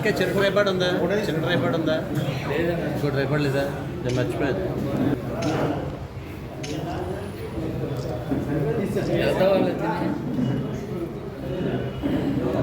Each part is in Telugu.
అక్కే చిన్న రేపాడు ఉందా? చిన్న రేపాడు ఉందా? ఇంకోటి రేపాడు లేదా? నేను మర్చిపోయాను.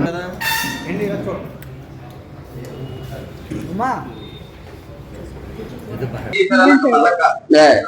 కదా?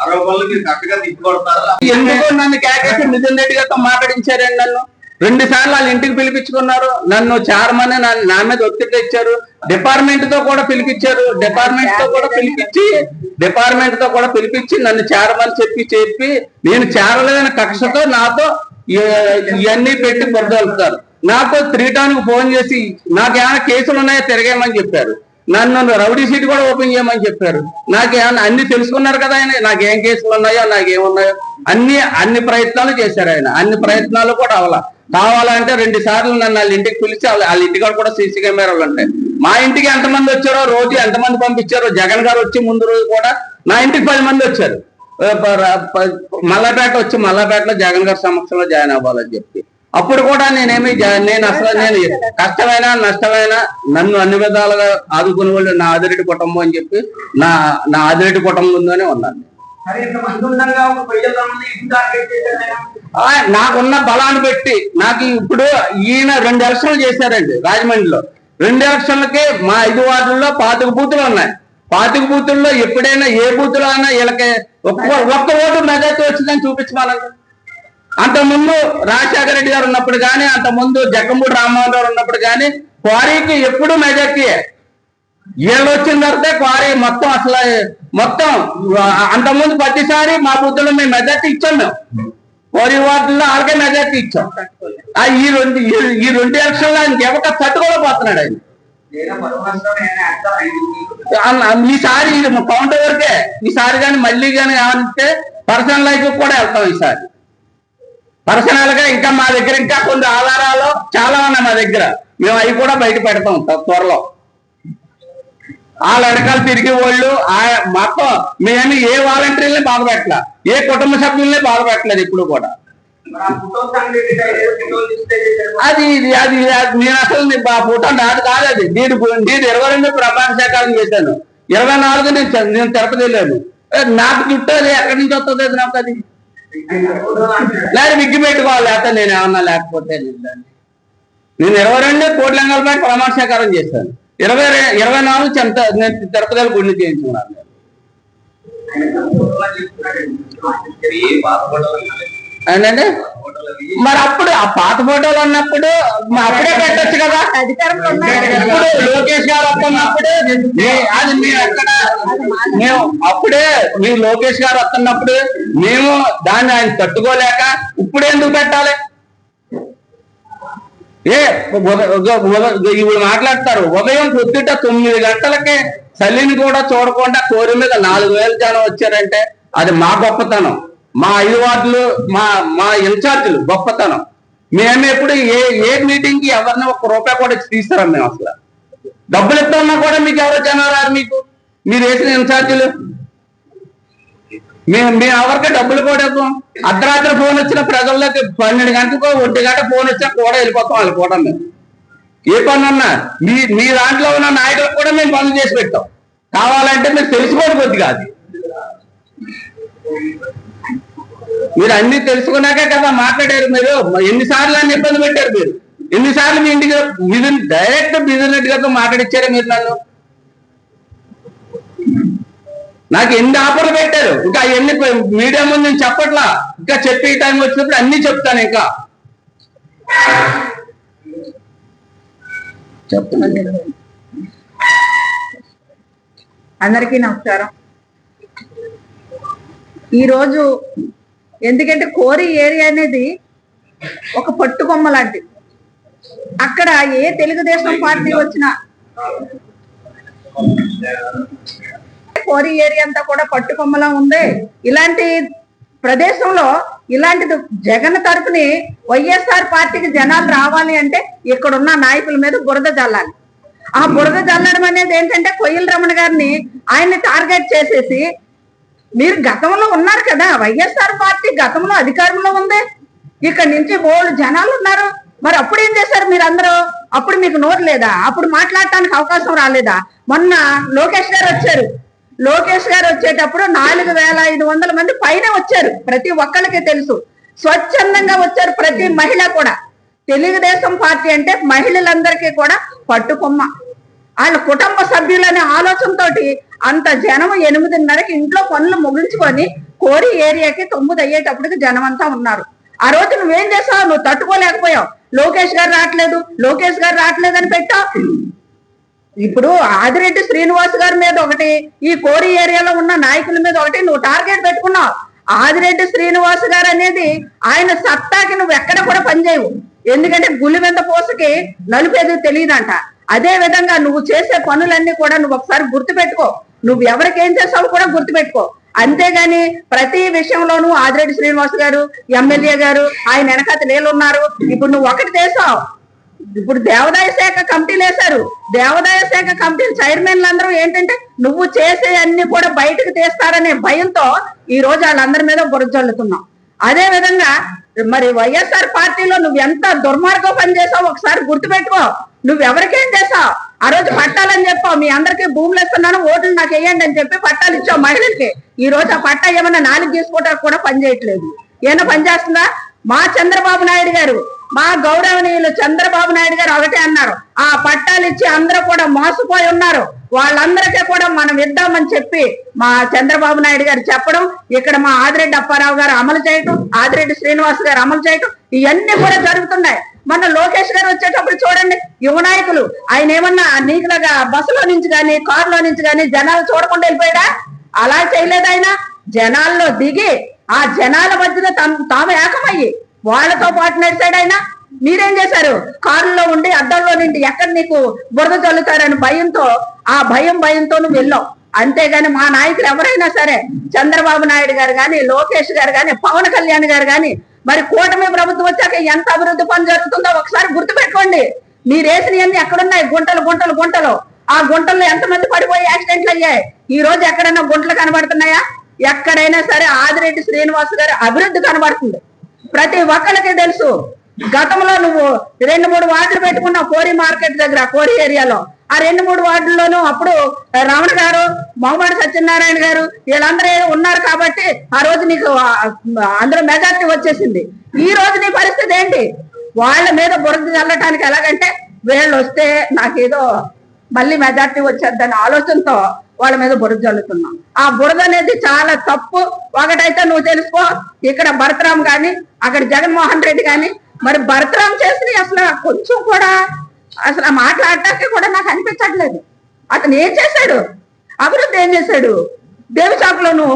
ఆరోపణలు మీరు కరెక్ట్గా తిప్పుకొడతారా ఎందుకు నన్ను కేకేసి మిథున్ రెడ్డి గారితో మాట్లాడించారండి నన్ను? రెండు సార్లు వాళ్ళ ఇంటికి పిలిపించుకున్నారు. నన్ను చారమని నా- నా మీద ఒత్తిడి ఇచ్చారు డిపార్ట్మెంట్తో కూడా పిలిపించారు. డిపార్ట్మెంట్తో కూడా పిలిపించి డిపార్ట్మెంట్తో కూడా పిలిపించి నన్ను చేరమని చెప్పి చెప్పి నేను చేరలేదని కక్షతో నాతో ఇవన్నీ పెట్టి బురదలుతారు నాకు త్రీ టౌన్ ఫోన్ చేసి నాకు ఏమైనా కేసులు ఉన్నాయో తిరగేయమని చెప్పారు. నన్ను రౌడీ సీట్ కూడా ఓపెన్ చేయమని చెప్పారు. నాకు ఏమైనా అన్ని తెలుసుకున్నారు కదా ఆయన. నాకు ఏం కేసులు ఉన్నాయో నాకు ఏమున్నాయో అన్ని అన్ని ప్రయత్నాలు చేశారు ఆయన. అన్ని ప్రయత్నాలు కూడా అవలా. కావాలంటే రెండు సార్లు నన్ను వాళ్ళ ఇంటికి పిలిచి వాళ్ళ వాళ్ళ ఇంటికాడ కూడా సీసీ కెమెరాలు ఉంటాయి. మా ఇంటికి ఎంతమంది వచ్చారో రోజు ఎంతమంది పంపించారో జగన్ గారు వచ్చి ముందు రోజు కూడా నా ఇంటికి పది మంది వచ్చారు. ఆ, మల్లపేట వచ్చి మల్లపేటలో జగన్ గారి సమక్షంలో జాయిన్ అవ్వాలని చెప్పి. అప్పుడు కూడా నేనేమి నేను అసలు నేను కష్టమైనా నష్టమైనా నన్ను అన్ని విధాలుగా ఆదుకునే వాళ్ళు నా ఆదిరెడ్డి కుటుంబం అని చెప్పి నా నా ఆదిరెడ్డి కుటుంబంలోనే ఉన్నాను. ఆ, నాకున్న బలాన్ని పెట్టి నాకు ఇప్పుడు ఈయన రెండు ఎలక్షన్లు చేశారండి రాజమండ్రిలో. రెండు ఎలక్షన్లకి మా ఐదు వార్డుల్లో పాతిక బూతులు ఉన్నాయి. పాతిక బూతుల్లో ఎప్పుడైనా ఏ బూతులో అయినా వీళ్ళకి ఒక్క ఒక్క ఓటు మెజార్టీ వచ్చిందని చూపించమనండి. అంతకుముందు రాజశేఖర రెడ్డి గారు ఉన్నప్పుడు కానీ అంతకుముందు జగ్గంపూడి రామ్మోహన్ గారు ఉన్నప్పుడు కానీ క్వారీకి ఎప్పుడు మెజార్టీయే. వీళ్ళు వచ్చిన తర్వాత క్వారీ మొత్తం అసలు మొత్తం అంతకుముందు ప్రతిసారి మా బుద్ధులు మేము మెజార్టీ ఇచ్చాం మేము. క్వారీ వార్డుల్లో వాళ్ళకే మెజార్టీ ఇచ్చాం. ఆ ఈ రెండు ఈ- రెండు ఎలక్షన్లో ఆయనకి ఎవక తట్టుకోలేకపోతున్నాడు ఆయన. ఈసారి కౌంటర్ వరకే ఈసారి కానీ మళ్ళీ కానీ ఏమంటే పర్సనల్ లైఫ్ కూడా వెళ్తాం ఈసారి. పర్సనల్గా ఇంకా మా దగ్గర ఇంకా కొన్ని ఆధారాలు చాలా ఉన్నాయి మా దగ్గర. మేము అవి కూడా బయట పెడతాం త్వరలో. ఆ లడకాలు తిరిగి వాళ్ళు ఆ మొత్తం మేము ఏ వాలంటీర్ని బాధ పెట్టలే ఏ కుటుంబ సభ్యుల్ని బాధ పెట్టలేదు ఇప్పుడు కూడా. అది ఇది అది నేను అసలు ఫోటో నాది కాదు అది. నేను నేను ఇరవై రెండు ప్రమాణ సేకారం చేశాను. ఇరవై నాలుగు నేను నేను తిరుపతి వెళ్ళాను నాకు చుట్టూ అది ఎక్కడి నుంచి వస్తుంది అది నాకు అది. లేదు విగ్గి పెట్టుకోవాలి లేకపోతే నేను ఏమన్నా లేకపోతే నేను ఇరవై రెండు కోట్లంగా ప్రమాణ సేకారం చేశాను. ఇరవై ఇరవై నాలుగు చెంత నేను తిరుపతి వెళ్ళి గుండె చేయించుకున్నాను. ఏంటంటే? మరి అప్పుడు ఆ పాత ఫోటోలు ఉన్నప్పుడు అప్పుడే పెట్టొచ్చు కదా. ఇప్పుడు లోకేష్ గారు వస్తున్నప్పుడు అది మేము ఎక్కడ మేము అప్పుడే మీ లోకేష్ గారు వస్తున్నప్పుడు మేము దాన్ని ఆయన తట్టుకోలేక ఇప్పుడు ఎందుకు పెట్టాలి? ఏ ఇప్పుడు మాట్లాడతారు. ఉదయం పొద్దుట తొమ్మిది గంటలకి చలిని కూడా చూడకుండా కోరి మీద నాలుగు వేల జనం వచ్చారంటే అది మా గొప్పతనం. మా ఐదు వార్డులు మా మా ఇన్ఛార్జీలు గొప్పతనం. మేము ఎప్పుడు ఏ ఏ మీటింగ్కి ఎవరిని ఒక రూపాయి కూడా తీస్తారా మేము అసలు. డబ్బులు ఇస్తున్నా కూడా మీకు ఎవరు జనం రారు మీకు? మీరు వేసిన ఇన్ఛార్జీలు మేము మేము ఎవరికి డబ్బులు కూడా ఇవ్వం. అర్ధరాత్రి ఫోన్ వచ్చిన ప్రజల్లోకి పన్నెండు గంటలకు ఒంటి గంట ఫోన్ వచ్చినా కూడా వెళ్ళిపోతాం వాళ్ళు కూడా మేము ఏ పని మీ మీ దాంట్లో ఉన్న నాయకులకు కూడా మేము పనులు చేసి పెట్టాం. కావాలంటే మీరు తెలుసుకోండి కొద్దిగా అది. మీరు అన్ని తెలుసుకున్నాకే కదా మాట్లాడారు మీరు. ఎన్నిసార్లు అన్ని ఇబ్బంది పెట్టారు మీరు? ఎన్నిసార్లు మీ ఇంటికి డైరెక్ట్ బిజినెస్ గారితో మాట్లాడిచ్చారు మీరు నన్ను? నాకు ఎన్ని ఆఫర్లు పెట్టారు? ఇంకా ఎన్ని మీడియా ముందు నేను చెప్పట్లా? ఇంకా చెప్పే టైం వచ్చినప్పుడు అన్ని చెప్తాను ఇంకా. చెప్తున్నాను అందరికీ నమస్కారం. ఈరోజు ఎందుకంటే కోరి ఏరియా అనేది ఒక పట్టుకొమ్మ లాంటిది. అక్కడ ఏ తెలుగుదేశం పార్టీ వచ్చినా కోరి ఏరియా అంతా కూడా పట్టుకొమ్మలా ఉంది. ఇలాంటి ప్రదేశంలో ఇలాంటిది జగన్ తరపుని వైఎస్ఆర్ పార్టీకి జనాలు రావాలి అంటే ఇక్కడున్న నాయకుల మీద బురద జల్లాలి. ఆ బురద జల్లడం అనేది ఏంటంటే కొయ్యల రమణ గారిని ఆయన్ని టార్గెట్ చేసేసి మీరు గతంలో ఉన్నారు కదా వైఎస్ఆర్ పార్టీ గతంలో అధికారంలో ఉంది. ఇక్కడ నుంచి బోల్డ్ జనాలు ఉన్నారు. మరి అప్పుడు ఏం చేశారు మీరు అందరూ అప్పుడు మీకు నోరు లేదా? అప్పుడు మాట్లాడటానికి అవకాశం రాలేదా? మొన్న లోకేష్ గారు వచ్చారు. లోకేష్ గారు వచ్చేటప్పుడు నాలుగు వేల ఐదు వందల మంది పైన వచ్చారు. ప్రతి ఒక్కరికి తెలుసు. స్వచ్ఛందంగా వచ్చారు ప్రతి మహిళ కూడా. తెలుగుదేశం పార్టీ అంటే మహిళలందరికీ కూడా పట్టుకొమ్మ. వాళ్ళ కుటుంబ సభ్యులనే ఆలోచనతో అంత జనం ఎనిమిదిన్నరకి ఇంట్లో పనులు ముగించుకొని కోరి ఏరియాకి తొమ్మిది అయ్యేటప్పటికి జనం అంతా ఉన్నారు. ఆ రోజు నువ్వేం చేసావు? నువ్వు తట్టుకోలేకపోయావు. లోకేష్ గారు రావట్లేదు. లోకేష్ గారు రావట్లేదు అని పెట్టావు. ఇప్పుడు ఆదిరెడ్డి శ్రీనివాస్ గారి మీద ఒకటి ఈ కోరి ఏరియాలో ఉన్న నాయకుల మీద ఒకటి నువ్వు టార్గెట్ పెట్టుకున్నావు. ఆదిరెడ్డి శ్రీనివాస్ గారు అనేది ఆయన సత్తాకి నువ్వు ఎక్కడ కూడా పనిచేయవు ఎందుకంటే గులివెంద పోసకి నలుపేది తెలియదంట. అదే విధంగా నువ్వు చేసే పనులన్నీ కూడా నువ్వు ఒకసారి గుర్తుపెట్టుకో. నువ్వు ఎవరికి ఏం చేస్తావు కూడా గుర్తుపెట్టుకో. అంతేగాని ప్రతి విషయంలోనూ ఆదిరెడ్డి శ్రీనివాస్ గారు ఎమ్మెల్యే గారు ఆయన వెనకాత నీళ్ళు ఉన్నారు ఇప్పుడు నువ్వు ఒకటి చేసావు. ఇప్పుడు దేవాదాయ శాఖ కమిటీలు వేశారు. దేవాదాయ శాఖ కమిటీ చైర్మన్లు అందరూ ఏంటంటే నువ్వు చేసే అన్ని కూడా బయటకు తీస్తారనే భయంతో ఈ రోజు వాళ్ళందరి మీద బురద అదే విధంగా మరి వైఎస్ఆర్ పార్టీలో నువ్వు ఎంత దుర్మార్గం పని చేసావు ఒకసారి గుర్తుపెట్టుకో. నువ్వు ఎవరికేం చేసావు ఆ రోజు పట్టాలని చెప్పావు. మీ అందరికీ భూములు ఇస్తున్నాను ఓట్లు నాకు వేయండి అని చెప్పి పట్టాలు ఇచ్చావు మహిళలకి. ఈ రోజు ఆ పట్టా ఏమన్నా నాలుగు తీసుకోవడానికి కూడా పనిచేయట్లేదు ఏమైనా పని చేస్తుందా? మా చంద్రబాబు నాయుడు గారు మా గౌరవనీయులు చంద్రబాబు నాయుడు గారు ఒకటే అన్నారు. ఆ పట్టాలు ఇచ్చి అందరూ కూడా మోసపోయి ఉన్నారు. వాళ్ళందరికీ కూడా మనం ఇద్దామని చెప్పి మా చంద్రబాబు నాయుడు గారు చెప్పడం ఇక్కడ మా ఆదిరెడ్డి అప్పారావు గారు అమలు చేయటం ఆదిరెడ్డి శ్రీనివాస్ గారు అమలు చేయటం ఇవన్నీ కూడా జరుగుతున్నాయి. మన లోకేష్ గారు వచ్చేటప్పుడు చూడండి యువ నాయకులు ఆయన ఏమన్నా నీకులాగా బస్సులో నుంచి కానీ కారులో నుంచి కానీ జనాలు చూడకుండా వెళ్ళిపోయాడా? అలా చేయలేదు ఆయన. జనాల్లో దిగి ఆ జనాల మధ్యన తాము తాము ఏకమయ్యి వాళ్ళతో పాటు నడిచాడు ఆయన. మీరేం చేశారు? కారులో ఉండి అద్దంలో నుండి ఎక్కడ నీకు బురద చల్లుతారని భయంతో ఆ భయం భయంతో నువ్వు వెళ్ళావు. అంతేగాని మా నాయకులు ఎవరైనా సరే చంద్రబాబు నాయుడు గారు కానీ లోకేష్ గారు కానీ పవన్ కళ్యాణ్ గారు కానీ మరి కూటమి ప్రభుత్వం వచ్చాక ఎంత అభివృద్ధి పని జరుగుతుందో ఒకసారి గుర్తుపెట్టుకోండి. మీరు వేసినవన్నీ ఎక్కడున్నాయి? గుంటలు గుంటలు గుంటలు. ఆ గుంటల్లో ఎంతమంది పడిపోయి యాక్సిడెంట్లు అయ్యాయి? ఈ రోజు ఎక్కడైనా గుంటలు కనబడుతున్నాయా? ఎక్కడైనా సరే ఆదిరెడ్డి శ్రీనివాస్ గారి అభివృద్ధి కనబడుతుంది. ప్రతి ఒక్కరికి తెలుసు. గతంలో నువ్వు రెండు మూడు వార్డులు పెట్టుకున్న కోరి మార్కెట్ దగ్గర కోరి ఏరియాలో. ఆ రెండు మూడు వార్డుల్లోనూ అప్పుడు రమణ గారు మొహమ్మద్ సత్యనారాయణ గారు వీళ్ళందరూ ఉన్నారు కాబట్టి ఆ రోజు నీకు అందరూ మెజార్టీ వచ్చేసింది. ఈ రోజు నీ పరిస్థితి ఏంటి? వాళ్ళ మీద బురద చల్లటానికి ఎలాగంటే వీళ్ళు వస్తే నాకేదో మళ్ళీ మెజార్టీ వచ్చేద్దని ఆలోచనతో వాళ్ళ మీద బురద చల్లుతున్నాం ఆ బురద అనేది చాలా తప్పు. ఒకటైతే నువ్వు తెలుసుకో ఇక్కడ భరతరామ్ గాని అక్కడ జగన్మోహన్ రెడ్డి గాని మరి భరతరామ్ చేసిన అసలు కొంచెం కూడా అసలు ఆ మాట్లాడటానికి కూడా నాకు అనిపించట్లేదు. అతను ఏం చేశాడు? అభివృద్ధి ఏం చేశాడు? దేవిచాకులోను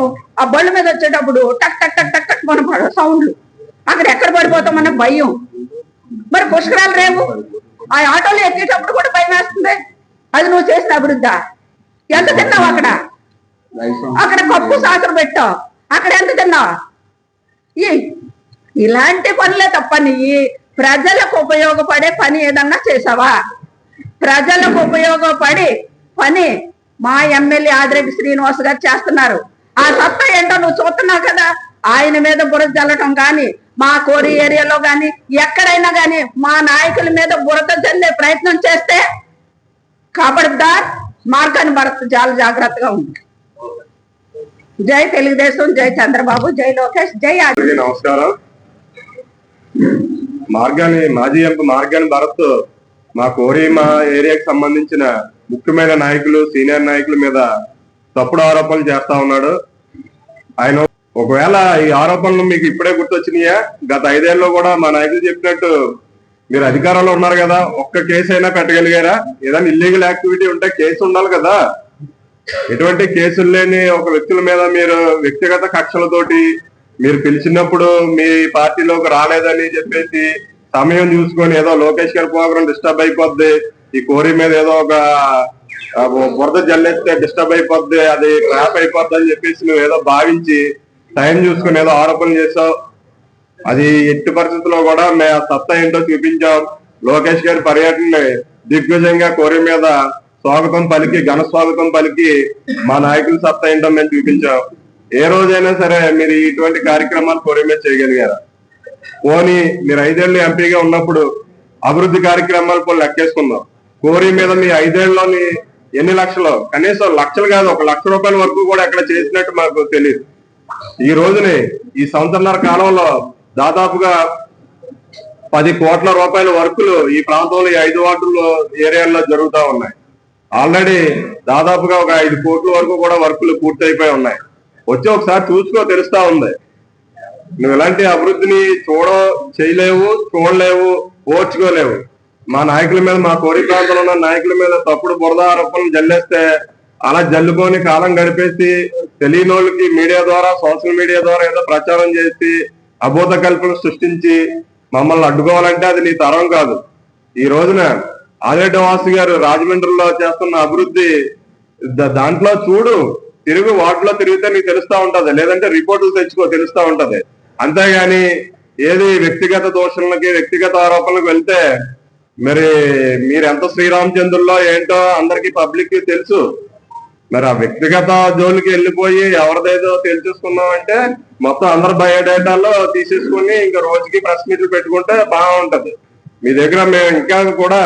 ఆ బళ్ళు మీద వచ్చేటప్పుడు టక్ టక్ టక్ టక్ టక్ మన సౌండ్లు. అక్కడ ఎక్కడ పడిపోతామన్న భయం. మరి పుష్కరాలు రేపు? ఆ ఆటోలో ఎక్కేటప్పుడు కూడా భయం వేస్తుంది. అది నువ్వు చేసిన అభివృద్ధి? ఎంత తిన్నావు అక్కడ? అక్కడ కప్పు సాసరు పెట్టావు అక్కడ ఎంత తిన్నావు? ఇలాంటి పనులే తప్ప నీ ప్రజలకు ఉపయోగపడే పని ఏదన్నా చేసావా? ప్రజలకు ఉపయోగపడి పని మా ఎమ్మెల్యే ఆదిరెడ్డి శ్రీనివాస్ గారు చేస్తున్నారు. ఆ సత్తా ఏంటో నువ్వు చూస్తున్నావు కదా? ఆయన మీద బురద చల్లటం కానీ మా కోరి ఏరియాలో గాని ఎక్కడైనా గాని మా నాయకుల మీద బురద చల్లే ప్రయత్నం చేస్తే కాబడదార్ మార్గాన్ని భరత్ చాలా జాగ్రత్తగా ఉంది జై తెలుగుదేశం జై చంద్రబాబు జై లోకేష్ జై నమస్కారం మార్గాన్ని మాజీ ఎంపీ మార్గాన్ని భరత్ మా కోరి మా ఏరియాకి సంబంధించిన ముఖ్యమైన నాయకులు సీనియర్ నాయకుల మీద తప్పుడు ఆరోపణలు చేస్తా ఉన్నాడు. ఆయన ఒకవేళ ఈ ఆరోపణలు మీకు ఇప్పుడే గుర్తొచ్చినాయా? గత ఐదేళ్ళలో కూడా మా నాయకులు చెప్పినట్టు మీరు అధికారంలో ఉన్నారు కదా ఒక్క కేసు అయినా పెట్టగలిగారా? ఏదైనా ఇల్లీగల్ యాక్టివిటీ ఉంటే కేసు ఉండాలి కదా. ఎటువంటి కేసులు లేని ఒక వ్యక్తుల మీద మీరు వ్యక్తిగత కక్షలతోటి మీరు పిలిచినప్పుడు మీ పార్టీలోకి రాలేదని చెప్పేసి సమయం చూసుకొని ఏదో లోకేష్ గారి ప్రోగ్రాం డిస్టర్బ్ అయిపోద్ది. ఈ కోరి మీద ఏదో ఒక బురద జల్లేస్తే డిస్టర్బ్ అయిపోద్ది. అది ట్రాప్ అయిపోద్ది అని చెప్పేసి నువ్వు ఏదో భావించి టైం చూసుకొని ఏదో ఆరోపణలు చేసావు. అది ఎట్టి పరిస్థితుల్లో కూడా మేము ఆ సత్తా ఏంటో చూపించాం. లోకేష్ గారి పర్యటనని దిగ్విజయంగా కోరి మీద స్వాగతం పలికి ఘన స్వాగతం పలికి మా నాయకుల సత్తా ఏంటో మేము చూపించాం. ఏ రోజైనా సరే మీరు ఇటువంటి కార్యక్రమాలు కోరి మీద చేయగలిగారా? పోనీ మీరు ఐదేళ్ళు ఎంపీగా ఉన్నప్పుడు అభివృద్ధి కార్యక్రమాలు కొన్ని లెక్కేసుకుందాం. కోరి మీద మీ ఐదేళ్ళలోని ఎన్ని లక్షలు? కనీసం లక్షలు కాదు ఒక లక్ష రూపాయల వరకు కూడా ఎక్కడ చేసినట్టు మాకు తెలియదు ఈ రోజుని ఈ సంవత్సరన్నర కాలంలో దాదాపుగా పది కోట్ల రూపాయల వర్కులు ఈ ప్రాంతంలో ఈ ఐదు వార్డుల్లో ఏరియాల్లో జరుగుతూ ఉన్నాయి. ఆల్రెడీ దాదాపుగా ఒక ఐదు కోట్ల వరకు కూడా వర్కులు పూర్తయిపోయి ఉన్నాయి. వచ్చి ఒకసారి చూసుకో తెలుస్తా ఉంది. నువ్వు ఇలాంటి అభివృద్ధిని చూడ చేయలేవు చూడలేవు ఓర్చుకోలేవు. మా నాయకుల మీద మా కోరి ప్రాంతంలో ఉన్న నాయకుల మీద తప్పుడు బురద ఆరోపణలు జల్లేస్తే అలా జల్లుకొని కాలం గడిపేసి తెలియని వాళ్ళకి మీడియా ద్వారా సోషల్ మీడియా ద్వారా ఏదో ప్రచారం చేసి అబోధ కల్పన సృష్టించి మమ్మల్ని అడ్డుకోవాలంటే అది నీ తరం కాదు. ఈ రోజున ఆదిరెడ్డి వాసు గారు రాజమండ్రిలో చేస్తున్న అభివృద్ధి దాంట్లో చూడు తిరుగు వాటిలో తిరిగితే నీకు తెలుస్తా ఉంటది. లేదంటే రిపోర్టులు తెచ్చుకో తెలుస్తా ఉంటది. అంతేగాని ఏది వ్యక్తిగత దోషణలకి వ్యక్తిగత ఆరోపణలకు వెళ్తే మరి మీరు ఎంత శ్రీరామచంద్రుల్లో ఏంటో అందరికి పబ్లిక్ తెలుసు. మరి ఆ వ్యక్తిగత జోలికి వెళ్ళిపోయి ఎవరిదేదో తెలిసేసుకున్నాం అంటే మొత్తం అందరి బయోడేటాలో తీసేసుకుని ఇంకా రోజుకి ప్రెస్ మీట్లు పెట్టుకుంటే బాగుంటది. మీ దగ్గర మేము ఇంకా కూడా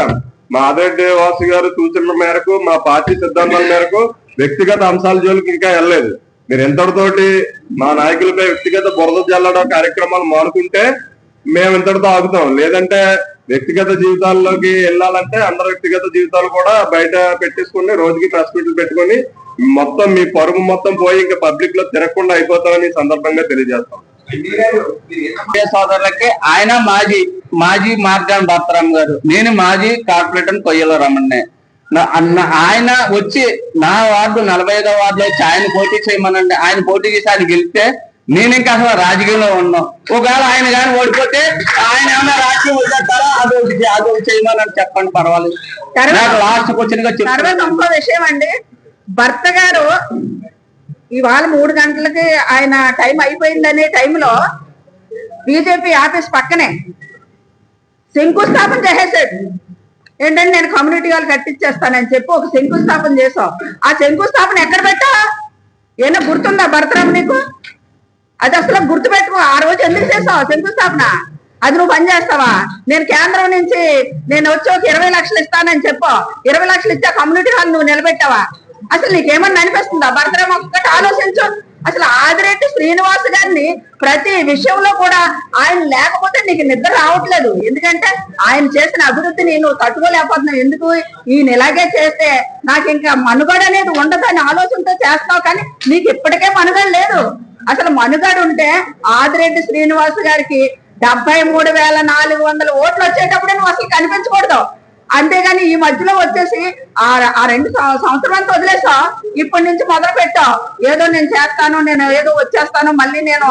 మా ఆదిరెడ్డి వాసు గారు సూచనల మేరకు మా పార్టీ సిద్ధాంతాల మేరకు వ్యక్తిగత అంశాల జోలికి ఇంకా వెళ్ళలేదు. మీరు ఇంతటితోటి మా నాయకులపై వ్యక్తిగత బురద జల్లడం కార్యక్రమాలు మానుకుంటే మేము ఇంతటితో ఆగుతాం. లేదంటే వ్యక్తిగత జీవితాల్లోకి వెళ్ళాలంటే అందరి వ్యక్తిగత జీవితాలు కూడా బయట పెట్టేసుకుని రోజుకి ప్రెస్ మీట్లు పెట్టుకొని మొత్తం మీ పరుగు మొత్తం పోయి ఇంకా పబ్లిక్లో తిరగకుండా అయిపోతామని సందర్భంగా తెలియజేస్తాం. సోదరులకి ఆయన మాజీ మాజీ మార్గాన్ భర్తరామ్ గారు. నేను మాజీ కార్పొరేటర్ కొయ్యల రమణే నా- ఆయన వచ్చి నా వార్డు నలభై ఐదో వార్డులో వచ్చి ఆయన పోటీ చేయమనండి. ఆయన పోటీ చేసి ఆయన గెలిస్తే నేను ఇంకా అసలు రాజకీయంలో ఉన్నాం. ఒకవేళ ఆయన కానీ ఓడిపోతే ఆయన ఏమైనా రాజకీయం వదిలేస్తారా? అది ఒకటి చే- అది ఒకటి చేయమని చెప్పండి పర్వాలేదు. లాస్ట్ క్వశ్చన్ తర్వాత ఇంకో విషయం అండి. భర్త గారు ఇవాళ మూడు గంటలకి ఆయన టైం అయిపోయిందనే టైంలో బీజేపీ ఆఫీస్ పక్కనే శంకుస్థాపన చేసేసాడు. ఏంటంటే నేను కమ్యూనిటీ వాళ్ళు కట్టించేస్తానని చెప్పి ఒక శంకుస్థాపన చేసాం ఆ శంకుస్థాపన ఎక్కడ పెట్టా ఏమైనా గుర్తుందా భరతరామ్ నీకు? అది అసలు గుర్తు పెట్టుకో ఆ రోజు ఎందుకు చేసావు? శంకుస్థాపన. అది నువ్వు పని చేస్తావా? నేను కేంద్రం నుంచి నేను వచ్చి ఒక ఇరవై లక్షలు ఇస్తానని చెప్పు. ఇరవై లక్షలు ఇచ్చా కమ్యూనిటీ హాల్ నువ్వు నిలబెట్టావా? అసలు నీకేమన్నా అనిపిస్తుందా? భరతరామ్ ఒక్కటి ఆలోచించు. అసలు ఆదిరెడ్డి శ్రీనివాస్ గారిని ప్రతి విషయంలో కూడా ఆయన లేకపోతే నీకు నిద్ర రావట్లేదు. ఎందుకంటే ఆయన చేసిన అభివృద్ధిని నువ్వు తట్టుకోలేకపోతున్నావు. ఎందుకు? ఈయన ఇలాగే చేస్తే నాకు ఇంకా మనుగడ అనేది ఉండదని ఆలోచనతో చేస్తావు కానీ నీకు ఇప్పటికే మనుగడ లేదు. అసలు మనుగడ ఉంటే ఆదిరెడ్డి శ్రీనివాస్ గారికి డెబ్బై మూడు వేల నాలుగు వందల ఓట్లు వచ్చేటప్పుడే నువ్వు అసలు కనిపించకూడదు. అంతేగాని ఈ మధ్యలో వచ్చేసి ఆ ఆ రెండు సం- సంవత్సరం అంతా వదిలేసావు. ఇప్పటి నుంచి మొదలు పెట్టావు. ఏదో నేను చేస్తాను నేను ఏదో వచ్చేస్తాను మళ్ళీ నేను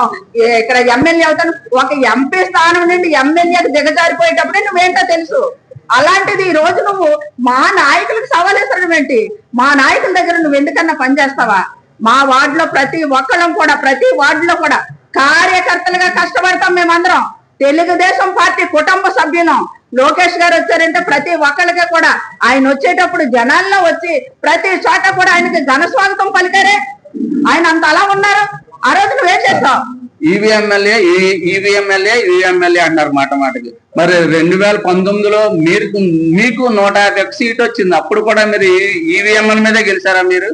ఇక్కడ ఎమ్మెల్యే అవుతాను. ఒక ఎంపీ స్థానం నుండి ఎమ్మెల్యేకి దిగజారిపోయేటప్పుడే నువ్వేంటో తెలుసు. అలాంటిది ఈ రోజు నువ్వు మా నాయకులకు సవాల్ వేసడం ఏంటి? మా నాయకుల దగ్గర నువ్వు ఎందుకన్నా పనిచేస్తావా మా వార్డులో ప్రతి ఒక్కళ్ళం కూడా ప్రతి వార్డులో కూడా కార్యకర్తలుగా కష్టపడతాం మేమందరం. తెలుగుదేశం పార్టీ కుటుంబ సభ్యులం లోకేష్ గారు వచ్చారంటే ప్రతి ఒక్కరికి కూడా ఆయన వచ్చేటప్పుడు జనాల్లో వచ్చి ప్రతి చోట కూడా ఆయనకి ఘన స్వాగతం పలికారే. ఆయన అంత అలా ఉన్నారు. ఆ రోజు నువ్వేం చేస్తావు? ఈవీఎంఎల్ఏ ఈవీఎంఎల్ఏ ఈవీఎంఎల్ఏ అంటారు మాట మాటకి. మరి రెండు వేల పంతొమ్మిదిలో మీరు మీకు నూట యాభై సీట్ వచ్చింది. అప్పుడు కూడా మీరు ఈవీఎంఎల్ మీదే గెలిచారా మీరు?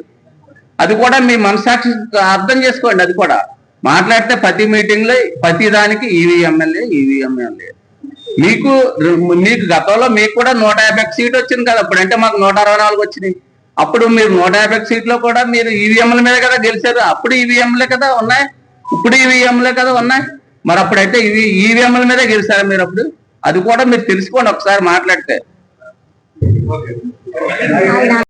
అది కూడా మీ మనసాక్షి అర్థం చేసుకోండి అది కూడా. మాట్లాడితే ప్రతి మీటింగ్లో ప్రతి దానికి ఈవీఎంఎల్ఏ ఈవీఎంఎల్ఏ మీకు మీకు గతంలో మీకు కూడా నూట యాభై సీట్ వచ్చింది కదా అప్పుడు అంటే మాకు నూట అరవై నాలుగు వచ్చినాయి. అప్పుడు మీరు నూట యాభై సీట్ సీట్లో కూడా మీరు ఈవీఎంల మీద కదా గెలిచారు. అప్పుడు ఈవీఎంలే కదా ఉన్నాయి. ఇప్పుడు ఈవీఎంలే కదా ఉన్నాయి. మరి అప్పుడైతే ఇవి ఈవీఎంల మీద గెలిచారు మీరు అప్పుడు? అది కూడా మీరు తెలుసుకోండి ఒకసారి మాట్లాడితే.